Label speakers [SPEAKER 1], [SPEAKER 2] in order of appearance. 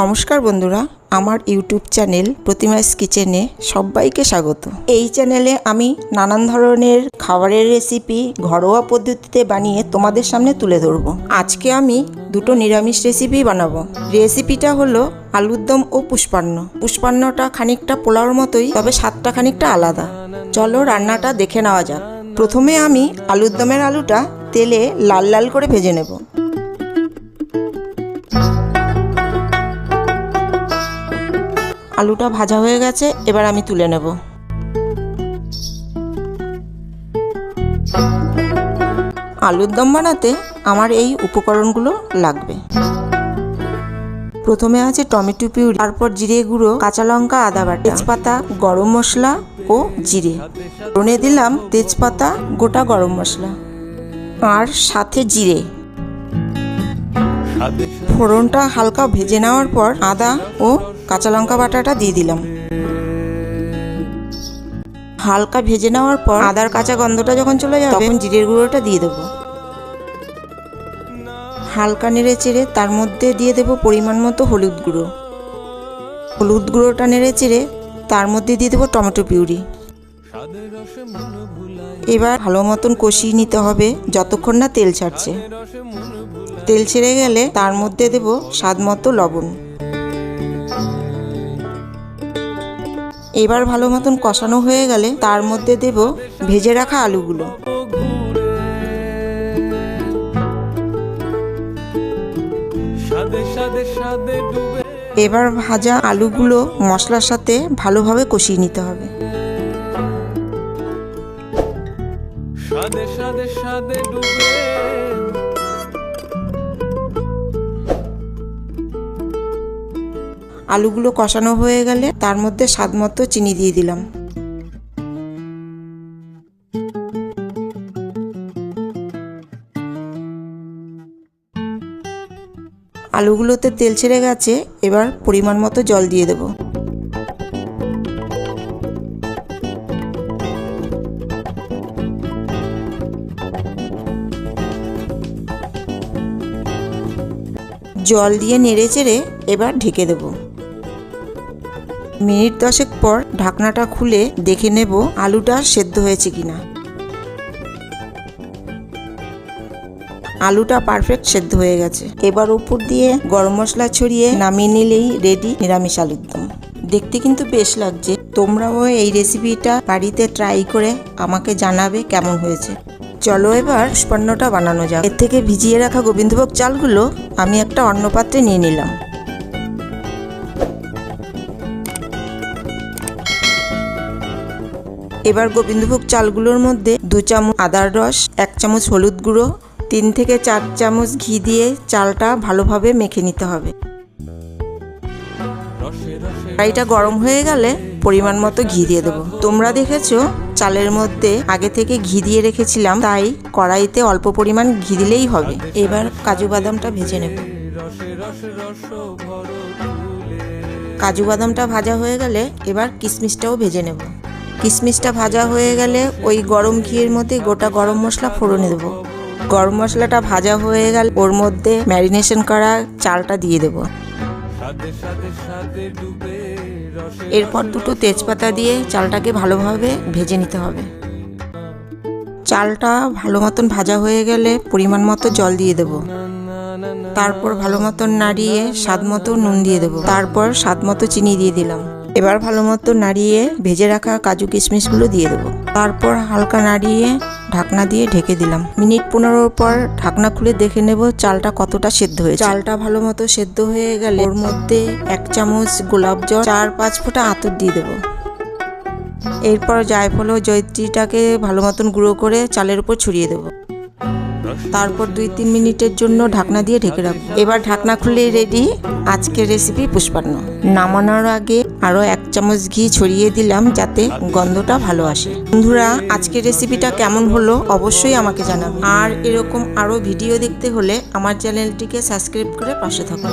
[SPEAKER 1] নমস্কার বন্ধুরা, আমার ইউটিউব চ্যানেল প্রতিমাস কিচেনে সবাইকে স্বাগত। এই চ্যানেলে আমি নানান ধরনের খাবারের রেসিপি ঘরোয়া পদ্ধতিতে বানিয়ে তোমাদের সামনে তুলে ধরবো। আজকে আমি দুটো নিরামিষ রেসিপি বানাবো। রেসিপিটা হলো আলুর দম ও পুষ্পান্ন। পুষ্পান্নটা খানিকটা পোলাওর মতোই, তবে স্বাদটা খানিকটা আলাদা। চলো রান্নাটা দেখে নেওয়া যাক। প্রথমে আমি আলুর দমের আলুটা তেলে লাল লাল করে ভেজে নেব। আলুটা ভাজা হয়ে গেছে, এবার আমি তুলে নেব। আলুর দম বানাতে আমার এই উপকরণগুলো লাগবে। প্রথমে আছে টমেটো পিউরি, তারপর জিরে গুঁড়ো, কাঁচা লঙ্কা, আদা বাটা, তেজপাতা, গরম মশলা ও জিরে। ফোড়নে দিলাম তেজপাতা, গোটা গরম মশলা আর সাথে জিরে। ফোড়নটা হালকা ভেজে নেওয়ার পর আদা ও কাঁচা লঙ্কা বাটাটা দিয়ে দিলাম। হালকা ভেজে নেওয়ার পর আদার কাঁচা গন্ধটা যখন চলে যাবে, তখন জিরের গুঁড়োটা দিয়ে দেবো। হালকা নেড়ে চেড়ে তার মধ্যে দিয়ে দেবো পরিমাণ মতো হলুদ গুঁড়ো। হলুদ গুঁড়োটা নেড়ে চেড়ে তার মধ্যে দিয়ে দেবো টমেটো পিউরি। এবার ভালো মতন কষিয়ে নিতে হবে যতক্ষণ না তেল ছাড়ছে। তেল ছেড়ে গেলে তার মধ্যে দেব স্বাদ মতো লবণ। এবার ভালো মতন কষানো হয়ে গেলে তার মধ্যে দেব ভেজে রাখা আলুগুলো। এবার ভাজা আলুগুলো মশলার সাথে ভালোভাবে কষিয়ে নিতে হবে।
[SPEAKER 2] সাদে সাদে সাদে ডুবে
[SPEAKER 1] আলুগুলো কষানো হয়ে গেলে তার মধ্যে স্বাদ মতো চিনি দিয়ে দিলাম। আলুগুলোতে তেল ছেড়ে গেছে, এবার পরিমাণ মতো জল দিয়ে দেবো। জল দিয়ে নেড়ে চেড়ে এবার ঢেকে দেব। মিনিট দশেক পর ঢাকনাটা খুলে দেখে নেব আলুটা সেদ্ধ হয়েছে কিনা। আলুটা পারফেক্ট সেদ্ধ হয়ে গেছে। এবার উপর দিয়ে গরম মশলা ছড়িয়ে নামিয়ে নিলেই রেডি নিরামিষ আলুর দম। দেখতে কিন্তু বেশ লাগছে। তোমরাও এই রেসিপিটা বাড়িতে ট্রাই করে আমাকে জানাবে কেমন হয়েছে। চলো এবার পুষ্পান্নটা বানানো যাক। এর থেকে ভিজিয়ে রাখা গোবিন্দভোগ চালগুলো আমি একটা অন্য পাত্রে নিয়ে নিলাম। এবার গোবিন্দভোগ চালগুলোর মধ্যে দু চামচ আদার রস, এক চামচ হলুদ গুঁড়ো, তিন থেকে চার চামচ ঘি দিয়ে চালটা ভালোভাবে মেখে নিতে হবে। কড়াইটা গরম হয়ে গেলে পরিমাণ মতো ঘি দিয়ে দেবো। তোমরা দেখেছ, চালের মধ্যে আগে থেকে ঘি দিয়ে রেখেছিলাম, তাই কড়াইতে অল্প পরিমাণ ঘি দিলেই হবে। এবার কাজু বাদামটা ভেজে নেব। কাজু বাদামটা ভাজা হয়ে গেলে এবার কিশমিশটাও ভেজে নেব। কিশমিশটা ভাজা হয়ে গেলে ওই গরম ঘিয়ের মধ্যে গোটা গরম মশলা ফোড়নে দেবো। গরম মশলাটা ভাজা হয়ে গেলে ওর মধ্যে ম্যারিনেশন করা চালটা দিয়ে দেবো। এরপর দুটো তেজপাতা দিয়ে চালটাকে ভালোভাবে ভেজে নিতে হবে। চালটা ভালো মতন ভাজা হয়ে গেলে পরিমাণ মতো জল দিয়ে দেব। তারপর ভালো মতন নাড়িয়ে স্বাদ মতো নুন দিয়ে দেবো। তারপর স্বাদ মতো চিনি দিয়ে দিলাম। এবার ভালো মতো নাড়িয়ে ভেজে রাখা কাজু কিশমিশগুলো দিয়ে দেবো। তারপর হালকা নাড়িয়ে ঢাকনা দিয়ে ঢেকে দিলাম। মিনিট পনেরোর পর ঢাকনা খুলে দেখে নেব চালটা কতটা সেদ্ধ হয়েছে। চালটা ভালো মতো সেদ্ধ হয়ে গেলে ওর মধ্যে এক চামচ গোলাপ জল চার পাঁচ ফোঁটা আতর দিয়ে দেবো। এরপর জায়ফল ও জয়ত্রীটাকে ভালো মতন গুঁড়ো করে চালের উপর ছড়িয়ে দেবো। তারপর দুই তিন মিনিটের জন্য ঢাকনা দিয়ে ঢেকে রাখব। এবার ঢাকনা খুলে রেডি আজকের রেসিপি পুষ্পান্ন। নামানোর আগে আরও এক চামচ ঘি ছড়িয়ে দিলাম যাতে গন্ধটা ভালো আসে। বন্ধুরা, আজকের রেসিপিটা কেমন হলো অবশ্যই আমাকে জানাব। আর এরকম আরও ভিডিও দেখতে হলে আমার চ্যানেলটিকে সাবস্ক্রাইব করে পাশে থাকুন।